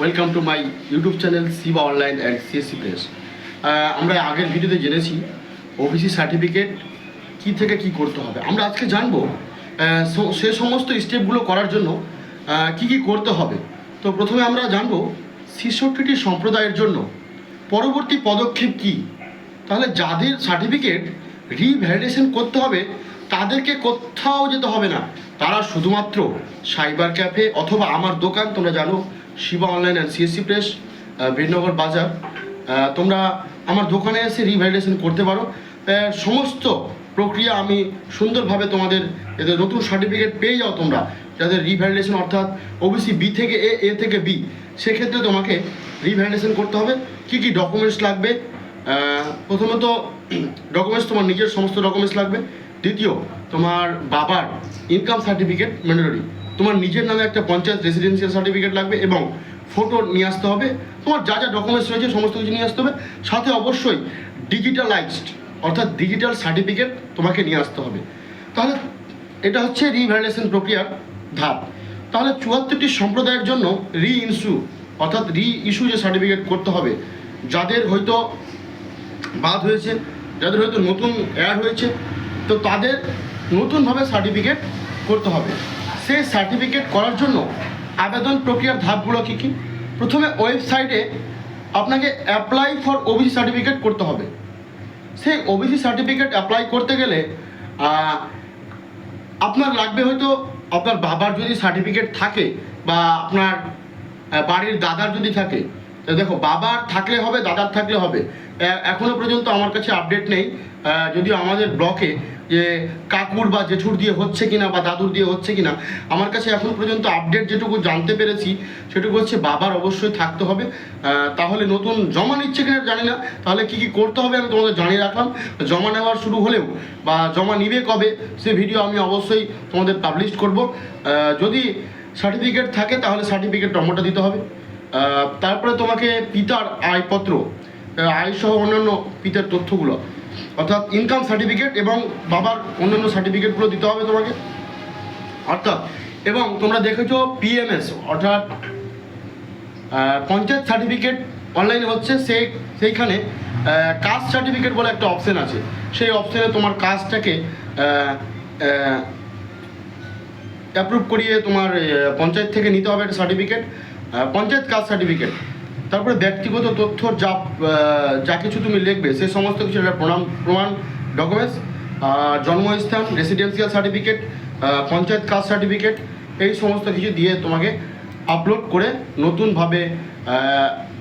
Welcome to my YouTube channel Siba online and CSC press আমরা আগের ভিডিওতে জেনেছি ওবিসি সার্টিফিকেট কি থেকে কি করতে হবে। আমরা আজকে জানব সে সমস্ত স্টেপগুলো করার জন্য কি কি করতে হবে। তো প্রথমে আমরা জানব ছেষট্টিটি সম্প্রদায়ের জন্য পরবর্তী পদক্ষেপ কি। তাহলে যাদের সার্টিফিকেট রিভ্যালিডেশন করতে হবে, তাদেরকে কোথাও যেতে হবে না। তারা শুধুমাত্র সাইবার ক্যাফে অথবা আমার দোকান, তোমরা জানো Shiba online and CSC press Birnagar বাজার। তোমরা আমার দোকানে এসে রিভ্যালিডেশন করতে পারো। সমস্ত প্রক্রিয়া আমি সুন্দরভাবে তোমাদের এদের নতুন সার্টিফিকেট পেয়ে যাও তোমরা। যাদের রিভ্যালিডেশন অর্থাৎ ওবিসি বি থেকে এ এ থেকে বি সেক্ষেত্রে তোমাকে রিভ্যালিডেশন করতে হবে। কি কি ডকুমেন্টস লাগবে? প্রথমত ডকুমেন্টস তোমার নিজের সমস্ত ডকুমেন্টস লাগবে। দ্বিতীয়, তোমার বাবার ইনকাম সার্টিফিকেট ম্যান্ডেটরি তোমার নিজের নামে একটা পঞ্চায়েত রেসিডেন্সিয়াল সার্টিফিকেট লাগবে এবং ফটো নিয়ে আসতে হবে। তোমার যা যা ডকুমেন্টস রয়েছে, সমস্ত কিছু নিয়ে আসতে হবে। সাথে অবশ্যই ডিজিটালাইজড অর্থাৎ ডিজিটাল সার্টিফিকেট তোমাকে নিয়ে আসতে হবে। তাহলে এটা হচ্ছে রিভ্যালিডেশন প্রক্রিয়ার ধাপ। তাহলে চুয়াত্তরটি সম্প্রদায়ের জন্য রি ইস্যু অর্থাৎ রি ইস্যু যে সার্টিফিকেট করতে হবে, যাদের হয়তো বাদ হয়েছে, যাদের হয়তো নতুন অ্যাড হয়েছে, তো তাদের নতুনভাবে সার্টিফিকেট করতে হবে। সেই সার্টিফিকেট করার জন্য আবেদন প্রক্রিয়ার ধাপগুলো কী কী? প্রথমে ওয়েবসাইটে আপনাকে অ্যাপ্লাই ফর ওবিসি সার্টিফিকেট করতে হবে। সেই ওবিসি সার্টিফিকেট অ্যাপ্লাই করতে গেলে আপনার লাগবে হয়তো আপনার বাবার যদি সার্টিফিকেট থাকে বা আপনার বাড়ির দাদার যদি থাকে। দেখো, বাবার থাকলে হবে, দাদার থাকলে হবে। এ- এখনও পর্যন্ত আমার কাছে আপডেট নেই। যদিও আমাদের ব্লকে যে কাকুর বা জেঠুর দিয়ে হচ্ছে কিনা বা দাদুর দিয়ে হচ্ছে কিনা, আমার কাছে এখন পর্যন্ত আপডেট যেটুকু জানতে পেরেছি, সেটুকু হচ্ছে বাবার অবশ্যই থাকতে হবে। তাহলে নতুন জমা নিচ্ছে কিনা জানি না, তাহলে কি কি করতে হবে আমি তোমাদের জানিয়ে রাখলাম। জমা নেওয়ার শুরু হলেও বা জমা নিবে কবে, সে ভিডিও আমি অবশ্যই তোমাদের পাবলিশ করব। যদি সার্টিফিকেট থাকে তাহলে সার্টিফিকেট নম্বরটা দিতে হবে। তারপরে তোমাকে পিতার আয়পত্র আয়সহ অন্যান্য পিতার তথ্যগুলো অর্থাৎ ইনকাম সার্টিফিকেট এবং বাবার অন্যান্য সার্টিফিকেটগুলো দিতে হবে তোমাকে। অর্থাৎ, এবং তোমরা দেখেছ পিএমএস অর্থাৎ পঞ্চায়েত সার্টিফিকেট অনলাইনে হচ্ছে, সেই, সেইখানে কাস্ট সার্টিফিকেট বলে একটা অপশন আছে। সেই অপশনে তোমার কাস্টটাকে অ্যাপ্রুভ করিয়ে তোমার পঞ্চায়েত থেকে নিতে হবে একটা সার্টিফিকেট পঞ্চায়েত কাস্ট সার্টিফিকেট তারপরে ব্যক্তিগত তথ্য, যা যা কিছু তুমি লিখবে সে সমস্ত কিছু একটা প্রমাণ প্রমাণ ডকুমেন্টস জন্মস্থান residential certificate panchayat caste certificate এই সমস্ত কিছু দিয়ে তোমাকে আপলোড করে নতুনভাবে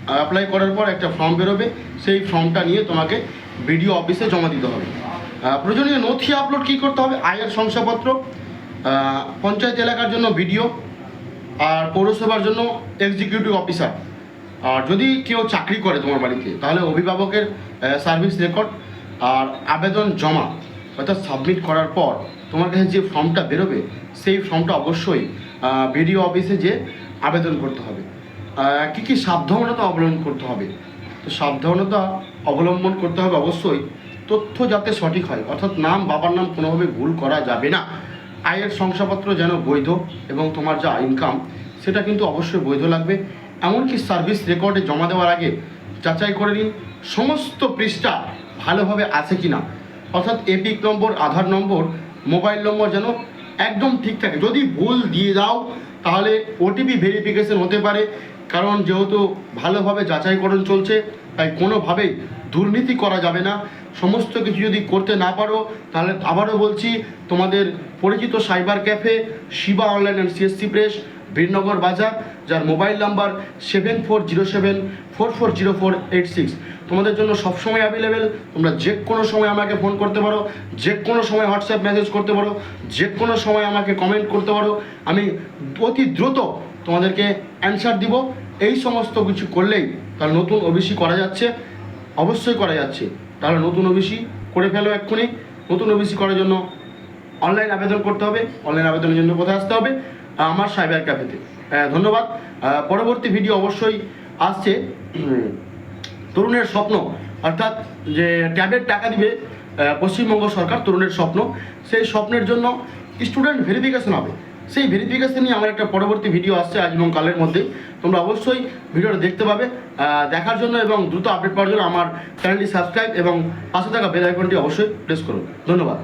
অ্যাপ্লাই করার পর একটা ফর্ম বেরোবে, সেই ফর্মটা নিয়ে তোমাকে বিডিও অফিসে জমা দিতে হবে। প্রয়োজনীয় নথি আপলোড কী করতে হবে? আয়ের শংসাপত্র পঞ্চায়েত এলাকার জন্য বিডিও আর পৌরসভার জন্য এক্সিকিউটিভ অফিসার আর যদি কেউ চাকরি করে তোমার বাড়িতে, তাহলে অভিভাবকের সার্ভিস রেকর্ড আর আবেদন জমা অর্থাৎ সাবমিট করার পর তোমার কাছে যে ফর্মটা বেরোবে, সেই ফর্মটা অবশ্যই বিডিও অফিসে যে আবেদন করতে হবে। কী কী সাবধানতা অবলম্বন করতে হবে? তো সাবধানতা অবলম্বন করতে হবে অবশ্যই তথ্য যাতে সঠিক হয়, অর্থাৎ নাম, বাবার নাম কোনোভাবে ভুল করা যাবে না। আয়ের শংসাপত্র যেন বৈধ এবং তোমার যা ইনকাম সেটা কিন্তু অবশ্যই বৈধ লাগবে। এমনকি সার্ভিস রেকর্ডে জমা দেওয়ার আগে যাচাই করে নিন, সমস্ত পৃষ্ঠা ভালোভাবে আছে কি না অর্থাৎ এপিক নম্বর আধার নম্বর মোবাইল নম্বর যেন একদম ঠিক থাকে। যদি ভুল দিয়ে দাও, তাহলে ওটিপি ভেরিফিকেশন হতে পারে, কারণ যেহেতু ভালোভাবে যাচাইকরণ চলছে, তাই কোনোভাবেই দুর্নীতি করা যাবে না। সমস্ত কিছু যদি করতে না পারো, তাহলে আবারও বলছি, তোমাদের পরিচিত cyber cafe, Shiba online and CSC press Birnagar বাজার, যার mobile number seven four zero seven four four zero four eight six তোমাদের জন্য সবসময় অ্যাভেলেবেল তোমরা যে কোনো সময় আমাকে ফোন করতে পারো, যে কোনো সময় হোয়াটসঅ্যাপ মেসেজ করতে পারো, যে কোনো সময় আমাকে কমেন্ট করতে পারো। আমি অতি দ্রুত তোমাদেরকে অ্যান্সার দিব। এই সমস্ত কিছু করলেই তাহলে নতুন ওবিসি করা যাচ্ছে। অবশ্যই করা যাচ্ছে। তাহলে নতুন ওবিসি করে ফেলো এক্ষুনি। নতুন ওবিসি করার জন্য অনলাইন আবেদন করতে হবে। অনলাইন আবেদনের জন্য কোথায় আসতে হবে? আমার সাইবার ক্যাফেতে। ধন্যবাদ। পরবর্তী ভিডিও অবশ্যই আসছে। তরুণের স্বপ্ন, অর্থাৎ যে ট্যাবের টাকা দিবে পশ্চিমবঙ্গ সরকার তরুণের স্বপ্ন, সেই স্বপ্নের জন্য স্টুডেন্ট ভেরিফিকেশন হবে। সেই ভেরিফিকেশন নিয়ে আমার একটা পরবর্তী ভিডিও আসছে আজ এবং কালের মধ্যে। তোমরা অবশ্যই ভিডিওটা দেখতে পাবে। দেখার জন্য এবং দ্রুত আপডেট পাওয়ার জন্য আমার চ্যানেলটি সাবস্ক্রাইব এবং পাশে থাকা বেল আইকনটি অবশ্যই প্রেস করুন ধন্যবাদ।